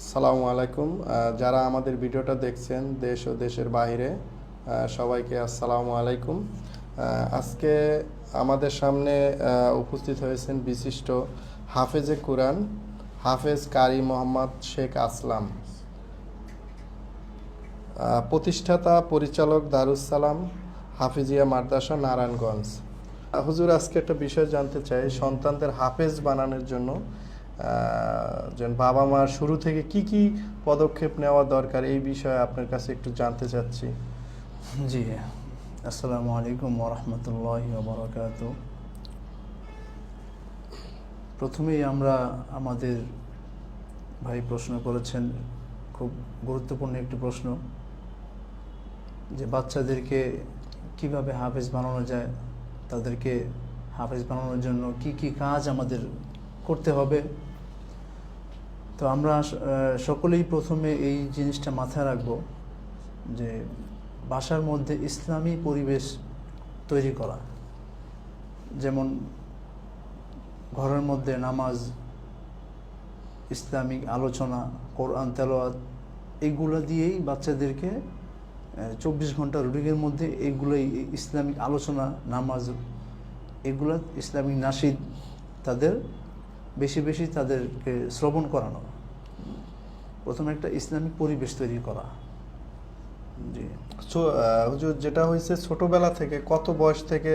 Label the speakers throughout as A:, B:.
A: আসসালামু আলাইকুম। যারা আমাদের ভিডিওটা দেখছেন দেশ ও দেশের বাইরে সবাইকে আসসালামু আলাইকুম। আজকে আমাদের সামনে উপস্থিত হয়েছেন বিশিষ্ট হাফেজে কুরআন, হাফেজ কারি মোহাম্মদ শেখ আসলাম। প্রতিষ্ঠাতা পরিচালক দারুসালাম হাফিজিয়া মাদ্রাসা, নারায়ণগঞ্জ। হুজুর, আজকে একটা বিষয় জানতে চাই, সন্তানদের হাফেজ বানানোর জন্য যেন বাবা মার শুরু থেকে কি কি পদক্ষেপ নেওয়া দরকার এই বিষয়ে আপনার কাছে একটু জানতে চাচ্ছি।
B: জি, আসসালামু আলাইকুম ওরহমতুল্লাহ বারকাত প্রথমেই আমরা আমাদের ভাই প্রশ্ন করেছেন, খুব গুরুত্বপূর্ণ একটি প্রশ্ন, যে বাচ্চাদেরকে কীভাবে হাফেজ বানানো যায়, তাদেরকে হাফেজ বানানোর জন্য কি কি কাজ আমাদের করতে হবে তো আমরা সকলেই প্রথমে এই জিনিসটা মাথায় রাখব যে বাসার মধ্যে ইসলামী পরিবেশ তৈরি করা। যেমন ঘরের মধ্যে নামাজ, ইসলামিক আলোচনা, কোরআন, তেলাওয়াত এইগুলো দিয়েই বাচ্চাদেরকে চব্বিশ ঘণ্টা রুটিনের মধ্যে এইগুলোই ইসলামিক আলোচনা, নামাজ, এগুলো ইসলামিক নাসিদ তাদের, বেশি বেশি তাদেরকে শ্রবণ করানো। প্রথমে একটা ইসলামিক পরিবেশ তৈরি করা। জি।
A: হুজুর যেটা হয়েছে ছোটবেলা থেকে কত বয়স থেকে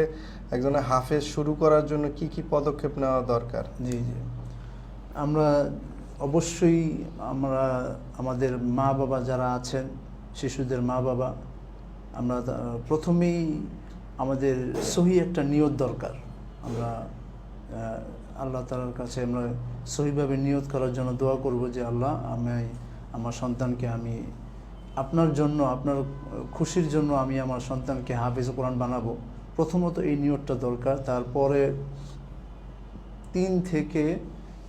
A: একজনের হাফেজ শুরু করার জন্য কি কি পদক্ষেপ নেওয়া দরকার?
B: জি জি। আমরা অবশ্যই আমরা আমাদের মা বাবা যারা আছেন শিশুদের মা বাবা আমরা প্রথমেই আমাদের সহি একটা নিয়ত দরকার। আমরা আল্লাহ তালার কাছে আমরা সহিভাবে নিয়ত করার জন্য দোয়া করব যে আল্লাহ আমি আমার সন্তানকে আমি আপনার জন্য, আপনার খুশির জন্য আমি আমার সন্তানকে হাফিজ কোরআন বানাবো। প্রথমত এই নিয়তটা দরকার। তারপরে তিন থেকে,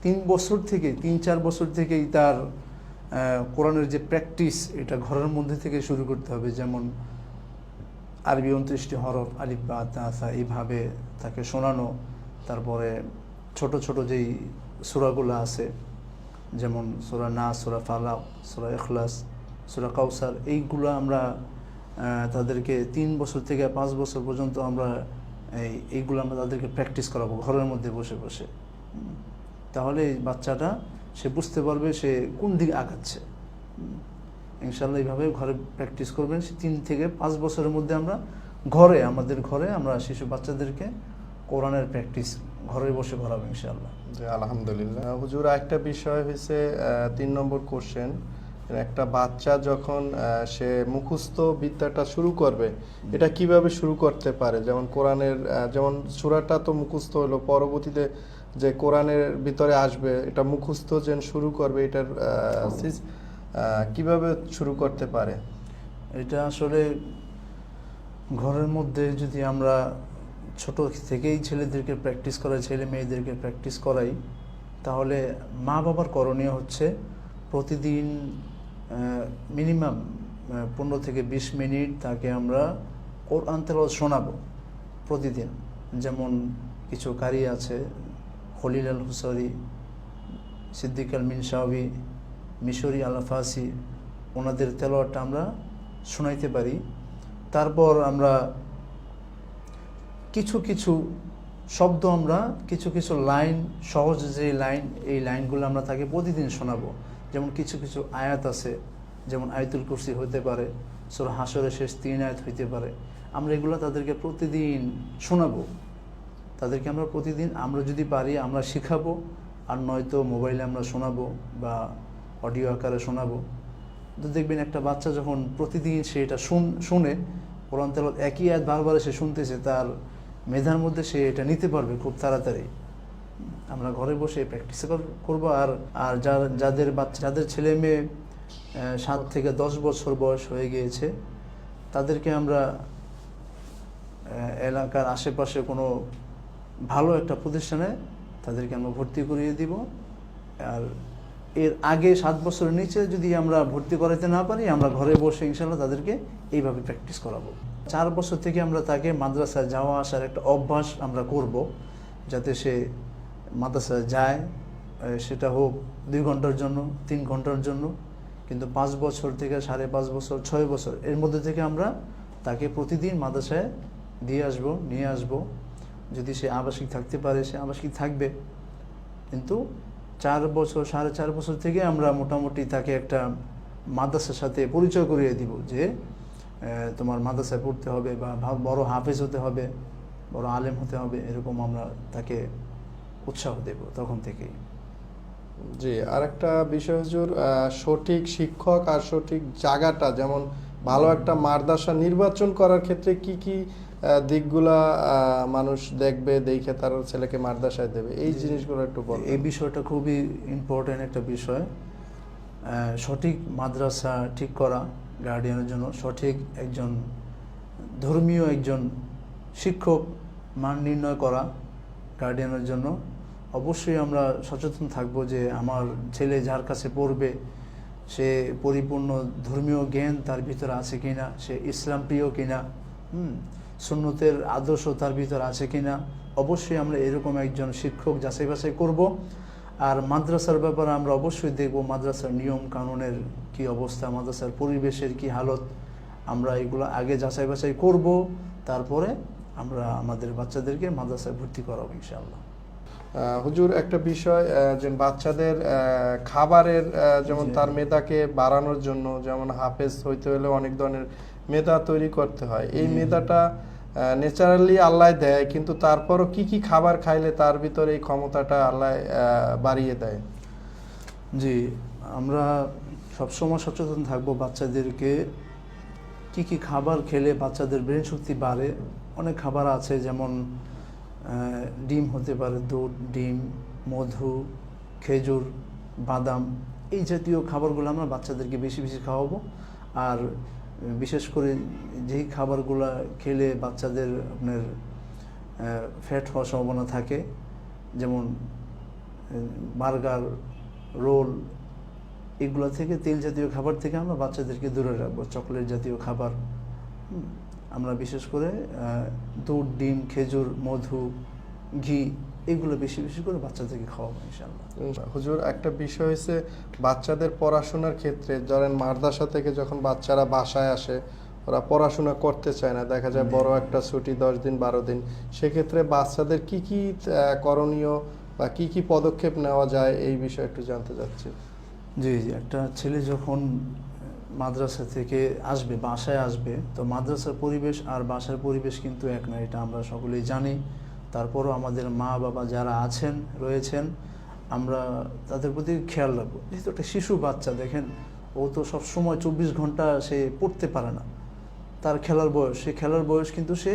B: তিন বছর থেকে, তিন চার বছর থেকেই তার কোরআনের যে প্র্যাকটিস, এটা ঘরের মধ্যে থেকে শুরু করতে হবে। যেমন আরবি উনত্রিশটি হরফ, আলিফ, বা তাসা এইভাবে তাকে শোনানো। তারপরে ছোট ছোট যেই সুরাগুলো আছে যেমন সুরা না সুরা ফালাক সুরা এখলাস সুরা কাউসার এইগুলো আমরা তাদেরকে তিন বছর থেকে পাঁচ বছর পর্যন্ত আমরা এই, এইগুলো আমরা তাদেরকে প্র্যাকটিস করাবো, ঘরের মধ্যে বসে বসে। তাহলে এই বাচ্চাটা, সে বুঝতে পারবে সে কোন দিকে আগাচ্ছে। ইনশাল্লাহ এইভাবে ঘরে প্র্যাকটিস করবেন সে তিন থেকে পাঁচ বছরের মধ্যে আমরা ঘরে, আমাদের ঘরে আমরা শিশু বাচ্চাদেরকে কোরআনের প্র্যাকটিস ঘরে বসে করাবো ইনশাল্লাহ
A: জি আলহামদুলিল্লাহ। হুজুর একটা বিষয় হয়েছে তিন নম্বর কোশ্চেন একটা বাচ্চা যখন সে মুখস্থ বিদ্যাটা শুরু করবে এটা কীভাবে শুরু করতে পারে? যেমন কোরআনের যেমন সূরাটা তো মুখস্থ হলো পরবর্তীতে যে কোরআনের ভিতরে আসবে এটা মুখস্থ যেন শুরু করবে এটার কীভাবে শুরু করতে পারে?
B: এটা আসলে ঘরের মধ্যে যদি আমরা ছোট থেকেই ছেলেদেরকে প্র্যাকটিস করাই, ছেলে মেয়েদেরকে প্র্যাকটিস করাই, তাহলে মা বাবার করণীয় হচ্ছে প্রতিদিন মিনিমাম পনেরো থেকে বিশ মিনিট তাকে আমরা কোরআন তেলাওয়াত শোনাবো প্রতিদিন। যেমন কিছু কারি আছে, খলিল আল হুসারি, সিদ্দিক আল মিনসাবি মিশরি আল ফাসি ওনাদের তেলোয়ারটা আমরা শোনাইতে পারি। তারপর আমরা কিছু কিছু শব্দ আমরা, কিছু কিছু লাইন, সহজ যে লাইন, এই লাইনগুলো আমরা তাকে প্রতিদিন শোনাবো। যেমন কিছু কিছু আয়াত আছে, যেমন আয়তুল কুরসি হতে পারে, সুর হাসরের শেষ তিন আয়াত হইতে পারে। আমরা এগুলো তাদেরকে প্রতিদিন শোনাবো। তাদেরকে আমরা প্রতিদিন, আমরা যদি পারি, আমরা শিখাবো, আর নয়তো মোবাইলে আমরা শোনাবো বা অডিও আকারে শোনাবো। তো দেখবেন একটা বাচ্চা যখন প্রতিদিন সে এটা শুন তেলাওয়াত একই আয়াত বারবার সে শুনতেছে, তার মেধার মধ্যে সে এটা নিতে পারবে খুব তাড়াতাড়ি। আমরা ঘরে বসে প্র্যাকটিস করব আর আর যার, যাদের বাচ্চা, যাদের ছেলে মেয়ে সাত থেকে দশ বছর বয়স হয়ে গিয়েছে, তাদেরকে আমরা এলাকার আশেপাশে কোনো ভালো একটা প্রতিষ্ঠানে তাদেরকে আমরা ভর্তি করিয়ে দিব। আর এর আগে সাত বছরের নিচে যদি আমরা ভর্তি করাতে না পারি, আমরা ঘরে বসে ইনশাল্লাহ তাদেরকে এইভাবে প্র্যাকটিস করাবো। চার বছর থেকে আমরা তাকে মাদ্রাসায় যাওয়া আসার একটা অভ্যাস আমরা করব, যাতে সে মাদ্রাসায় যায় সেটা হোক দুই ঘণ্টার জন্য, তিন ঘণ্টার জন্য, কিন্তু পাঁচ বছর থেকে সাড়ে পাঁচ বছর, ছয় বছর, এর মধ্যে থেকে আমরা তাকে প্রতিদিন মাদ্রাসায় দিয়ে আসব, নিয়ে আসব। যদি সে আবাসিক থাকতে পারে, সে আবাসিক থাকবে। কিন্তু চার বছর, সাড়ে চার বছর থেকে আমরা মোটামুটি তাকে একটা মাদ্রাসার সাথে পরিচয় করিয়ে দিব যে তোমার মাদ্রাসায় পড়তে হবে বা বড় হাফেজ হতে হবে বড় আলেম হতে হবে এরকম আমরা তাকে উৎসাহ দেব তখন থেকেই।
A: জি আরেকটা বিষয় হুজুর সঠিক শিক্ষক আর সঠিক জায়গাটা যেমন ভালো একটা মাদ্রাসা নির্বাচন করার ক্ষেত্রে কি কি দিকগুলা মানুষ দেখবে দেখে তার ছেলেকে মাদ্রাসায় দেবে এই জিনিসগুলো একটু বলবেন।
B: এই বিষয়টা খুবই ইম্পর্ট্যান্ট একটা বিষয়। সঠিক মাদ্রাসা ঠিক করা গার্ডিয়ানের জন্য সঠিক একজন ধর্মীয় একজন শিক্ষক মান নির্ণয় করা গার্ডিয়ানের জন্য। অবশ্যই আমরা সচেতন থাকব যে আমার ছেলে যার কাছে পড়বে, সে পরিপূর্ণ ধর্মীয় জ্ঞান তার ভিতরে আছে কিনা, সে ইসলাম প্রিয় কিনা, হুম, সুন্নতের আদর্শ তার ভিতরে আছে কিনা। অবশ্যই আমরা এরকম একজন শিক্ষক যাচাই বাছাই করব। আর মাদ্রাসার ব্যাপারে আমরা অবশ্যই দেখব মাদ্রাসার নিয়ম কানুনের কি অবস্থা মাদ্রাসার পরিবেশের কি হালত। আমরা এগুলো আগে যাচাই বাছাই করব তারপরে আমরা আমাদের বাচ্চাদেরকে মাদ্রাসায় ভর্তি করাবো ইনশাআল্লাহ।
A: হুজুর একটা বিষয় যে বাচ্চাদের খাবারের যেমন তার মেধাকে বাড়ানোর জন্য যেমন হাফেজ হইতে হলে অনেক ধরনের মেধা তৈরি করতে হয়। এই মেধাটা ন্যাচারালি আল্লাহ দেয়, কিন্তু তারপরও কি কি খাবার খাইলে তার ভিতরে এই ক্ষমতাটা আল্লাহ বাড়িয়ে দেয়?
B: জি, আমরা সবসময় সচেতন থাকব বাচ্চাদেরকে। কি কি খাবার খেলে বাচ্চাদের ব্রেন শক্তি বাড়ে? অনেক খাবার আছে, যেমন ডিম হতে পারে, দুধ, ডিম, মধু, খেজুর, বাদাম। এই জাতীয় খাবারগুলো আমরা বাচ্চাদেরকে বেশি বেশি খাওয়াবো। আর বিশেষ করে যেই খাবারগুলো খেলে বাচ্চাদের আপনার ফ্যাট হওয়ার সম্ভাবনা থাকে, যেমন বার্গার রোল এগুলো থেকে তেল জাতীয় খাবার থেকে আমরা বাচ্চাদেরকে দূরে রাখব। চকলেট জাতীয় খাবার। আমরা বিশেষ করে দুধ, ডিম, খেজুর, মধু, ঘি এগুলো বেশি বেশি করে বাচ্চাদেরকে খাওয়াবো ইনশাল্লাহ
A: হুজুর একটা বিষয় হচ্ছে বাচ্চাদের পড়াশোনার ক্ষেত্রে ধরেন মাদ্রাসা থেকে যখন বাচ্চারা বাসায় আসে ওরা পড়াশোনা করতে চায় না দেখা যায় বড় একটা ছুটি দশ দিন বারো দিন সেক্ষেত্রে বাচ্চাদের কি কি করণীয় বা কি কি পদক্ষেপ নেওয়া যায় এই বিষয়ে একটু জানতে চাচ্ছি।
B: জি জি একটা ছেলে যখন মাদ্রাসা থেকে আসবে বাসায় আসবে তো মাদ্রাসার পরিবেশ আর বাসার পরিবেশ কিন্তু এক না এটা আমরা সকলেই জানি। তারপরও আমাদের মা বাবা যারা আছেন, রয়েছেন, আমরা তাদের প্রতি খেয়াল রাখব। যেহেতু একটা শিশু বাচ্চা, দেখেন, ও তো সব সময় চব্বিশ ঘণ্টা সে পড়তে পারে না। তার খেলার বয়স, সে খেলার বয়স কিন্তু সে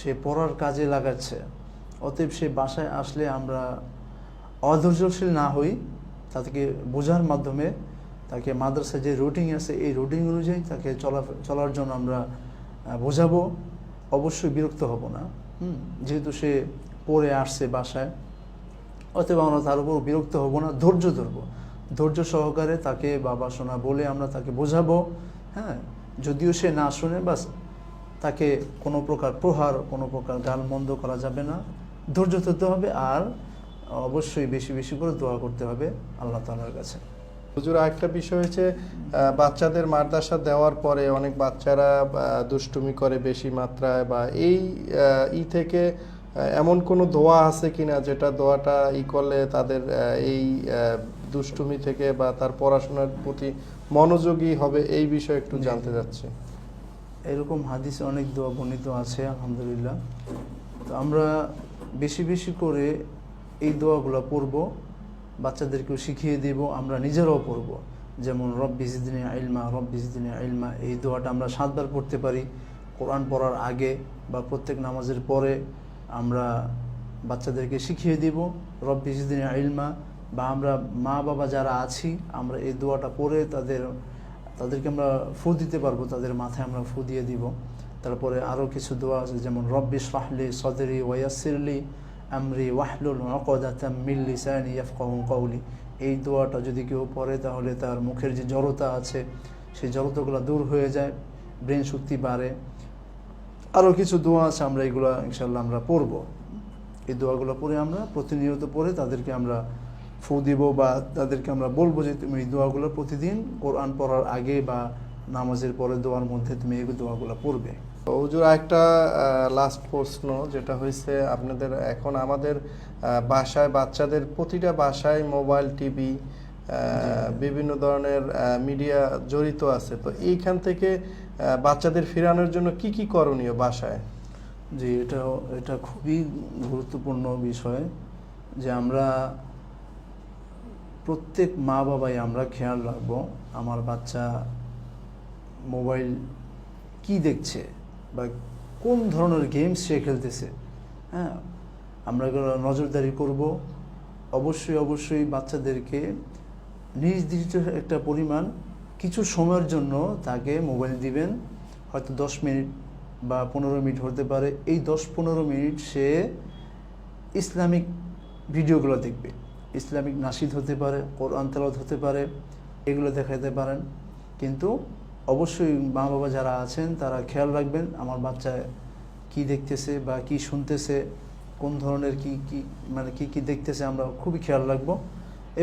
B: সে পড়ার কাজে লাগাচ্ছে। অতএব সে বাসায় আসলে আমরা অধৈর্যশীল না হই, তাকে বোঝার মাধ্যমে, তাকে মাদ্রাসায় যে রুটিন আছে, এই রুটিন অনুযায়ী তাকে চলা, চলার জন্য আমরা বোঝাবো। অবশ্যই বিরক্ত হব না। হুম, যেহেতু সে পড়ে আসছে বাসায় অতএব আমরা তার উপর বিরক্ত হব না, ধৈর্য ধরবো। ধৈর্য সহকারে তাকে বাবা শোনা বলে আমরা তাকে বোঝাবো হ্যাঁ? যদিও সে না শুনে, বাস তাকে কোনো প্রকার প্রহার, কোনো প্রকার গাল মন্দ করা যাবে না। ধৈর্য ধরতে হবে আর অবশ্যই বেশি বেশি করে দোয়া করতে হবে আল্লাহ তালার কাছে।
A: হুজুর আরেকটা বিষয় হচ্ছে বাচ্চাদের মাদ্রাসা দেওয়ার পরে অনেক বাচ্চারা দুষ্টুমি করে বেশি মাত্রায় বা এই ই থেকে এমন কোনো দোয়া আছে কিনা যেটা দোয়াটা ই করলে তাদের এই দুষ্টুমি থেকে বা তার পড়াশোনার প্রতি মনোযোগী হবে এই বিষয়ে একটু জানতে
B: জি।
A: চাচ্ছি।
B: এরকম হাদিস অনেক দোয়া বর্ণিত আছে আলহামদুলিল্লাহ। তো আমরা বেশি বেশি করে এই দোয়াগুলো পড়ব। বাচ্চাদেরকেও শিখিয়ে দেব, আমরা নিজেরাও পড়ব। যেমন রব বিজিদিনে আইলমা রব বিজিদিনে আইলমা এই দোয়াটা আমরা সাতবার পড়তে পারি। কোরআন পড়ার আগে বা প্রত্যেক নামাজের পরে আমরা বাচ্চাদেরকে শিখিয়ে দিব রব বিজিদিনে আইলমা বা আমরা মা বাবা যারা আছি, আমরা এই দোয়াটা পড়ে তাদের, তাদেরকে আমরা ফু দিতে পারব, তাদের মাথায় আমরা ফু দিয়ে দিব। তারপরে আরও কিছু দোয়া আছে, যেমন, রব্বি শাহলি সদরি ওয়াসিরলি আমরি ওয়াহলুল অকদাতাম মিল্লি সানি ইয়াফকাহু কৌলি এই দোয়াটা যদি কেউ পড়ে, তাহলে তার মুখের যে জড়তা আছে সেই জড়তাগুলো দূর হয়ে যায়, ব্রেন শক্তি বাড়ে। আরও কিছু দোয়া আছে, আমরা এগুলো ইনশাল্লাহ আমরা পড়ব। এই দোয়াগুলো পড়ে আমরা প্রতিনিয়ত পড়ে তাদেরকে আমরা ফু দিব বা তাদেরকে আমরা বলব যে, তুমি এই দোয়াগুলো প্রতিদিন কোরআন পড়ার আগে বা নামাজের পরে দোয়ার মধ্যে তুমি এই দোয়াগুলো পড়বে।
A: হুজুর একটা লাস্ট প্রশ্ন যেটা হয়েছে আপনাদের এখন আমাদের বাসায় বাচ্চাদের প্রতিটা বাসায় মোবাইল টিভি বিভিন্ন ধরনের মিডিয়া জড়িত আছে। তো এইখান থেকে বাচ্চাদের ফেরানোর জন্য কি কি করণীয় বাসায়?
B: যে এটা এটা খুবই গুরুত্বপূর্ণ বিষয় যে আমরা প্রত্যেক মা বাবাই আমরা খেয়াল রাখব আমার বাচ্চা মোবাইল কি দেখছে? বা কোন ধরনের গেমস সে খেলতেছে? হ্যাঁ আমরা নজরদারি করব। অবশ্যই অবশ্যই বাচ্চাদেরকে নির্দিষ্ট একটা পরিমাণ কিছু সময়ের জন্য তাকে মোবাইল দিবেন। হয়তো দশ মিনিট বা পনেরো মিনিট হতে পারে। এই দশ পনেরো মিনিট সে ইসলামিক ভিডিওগুলো দেখবে। ইসলামিক নাসিদ হতে পারে, কোরআন তেলাওয়াত হতে পারে, এগুলো দেখাতে পারেন। কিন্তু অবশ্যই মা বাবা যারা আছেন, তারা খেয়াল রাখবেন আমার বাচ্চা কি দেখতেছে বা কি শুনতেছে, কোন ধরনের কি কি মানে কি কি দেখতেছে আমরা খুবই খেয়াল রাখব।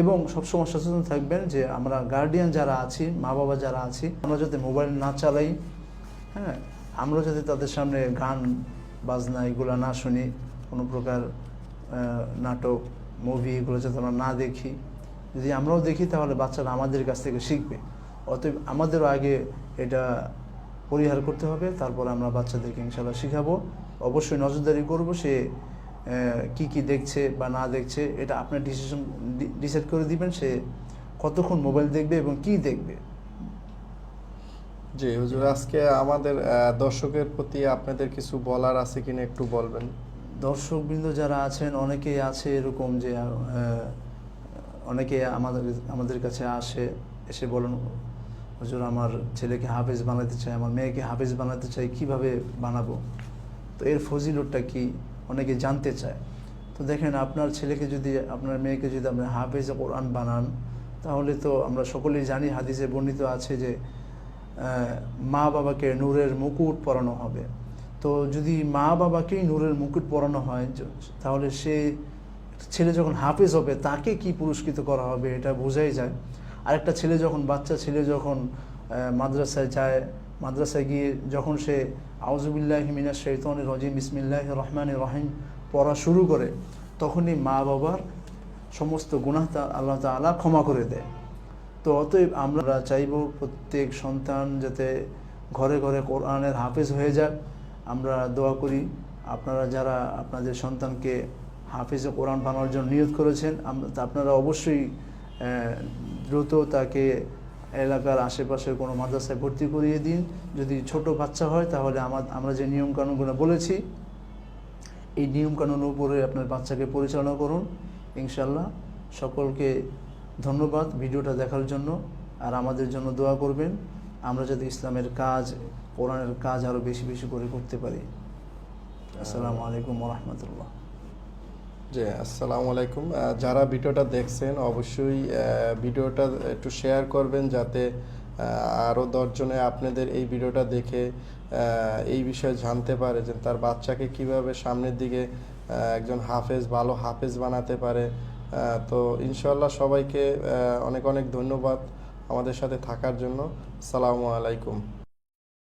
B: এবং সবসময় সচেতন থাকবেন যে আমরা গার্ডিয়ান যারা আছি মা বাবা যারা আছি, আমরা যাতে মোবাইল না চালাই হ্যাঁ? আমরা যাতে তাদের সামনে গান, বাজনা এগুলো না শুনি, কোনো প্রকার নাটক মুভি এগুলো যাতে আমরা না দেখি। যদি আমরাও দেখি তাহলে বাচ্চারা আমাদের কাছ থেকে শিখবে। অতএব আমাদেরও আগে এটা পরিহার করতে হবে তারপর আমরা বাচ্চাদেরকে ইনশাল্লাহ শিখাবো। অবশ্যই নজরদারি করব সে কি কি দেখছে বা না দেখছে এটা আপনার ডিসিশন ডিসাইড করে দিবেন সে কতক্ষণ মোবাইল দেখবে এবং কি দেখবে।
A: জি হুজুর আজকে আমাদের দর্শকের প্রতি আপনাদের কিছু বলার আছে কিনা একটু বলবেন?
B: দর্শকবৃন্দ যারা আছেন অনেকেই আছে এরকম যে অনেকে আমাদের আমাদের কাছে আসে এসে বলেন হুজুর, আমার ছেলেকে হাফেজ বানাতে চাই, আমার মেয়েকে হাফেজ বানাতে চাই, কীভাবে বানাবো? তো এর ফজিলতটা কি অনেকে জানতে চায়। তো দেখেন, আপনার ছেলেকে যদি, আপনার মেয়েকে যদি আপনি হাফেজ কোরআন বানান, তাহলে তো আমরা সকলেই জানি, হাদিসে বর্ণিত আছে যে মা বাবাকে নূরের মুকুট পরানো হবে। তো যদি মা বাবাকেই নূরের মুকুট পরানো হয় তাহলে সে, ছেলে যখন হাফেজ হবে, তাকে কি পুরস্কৃত করা হবে, এটা বোঝাই যায়। আরেকটা ছেলে যখন, বাচ্চা ছেলে যখন মাদ্রাসায় যায়, মাদ্রাসায় গিয়ে যখন সে আউজুবিল্লাহ মিনা শৈতন রজিম বিসমিল্লাহ রহমান রহিম পড়া শুরু করে, তখনই মা বাবার সমস্ত গুনাহ তা আল্লাহ তাআলা ক্ষমা করে দেয়। তো অতএব আমরা চাইব প্রত্যেক সন্তান যাতে ঘরে ঘরে কোরআনের হাফেজ হয়ে যাক। আমরা দোয়া করি, আপনারা যারা আপনাদের সন্তানকে হাফেজে কোরআন বানানোর জন্য নিয়োগ করেছেন আপনারা অবশ্যই দ্রুত তাকে এলাকার আশেপাশের কোনো মাদ্রাসায় ভর্তি করিয়ে দিন। যদি ছোট বাচ্চা হয়, তাহলে আমার, আমরা যে নিয়মকানুনগুলো বলেছি, এই নিয়মকানুন উপরে আপনার বাচ্চাকে পরিচালনা করুন। ইনশাল্লাহ সকলকে ধন্যবাদ ভিডিওটা দেখার জন্য, আর আমাদের জন্য দোয়া করবেন। আমরা যাতে ইসলামের কাজ, কোরআনের কাজ আরও বেশি বেশি করে করতে পারি। আসসালামু আলাইকুম রহমতুল্লাহ।
A: জি, আসসালামু আলাইকুম। যারা ভিডিওটা দেখছেন, অবশ্যই ভিডিওটা একটু শেয়ার করবেন যাতে আরও দশজনে আপনাদের এই ভিডিওটা দেখে এই বিষয়ে জানতে পারে যে তার বাচ্চাকে কীভাবে সামনের দিকে একজন হাফেজ, ভালো হাফেজ বানাতে পারে। তো ইনশাল্লাহ সবাইকে অনেক অনেক ধন্যবাদ আমাদের সাথে থাকার জন্য। আসসালামু আলাইকুম।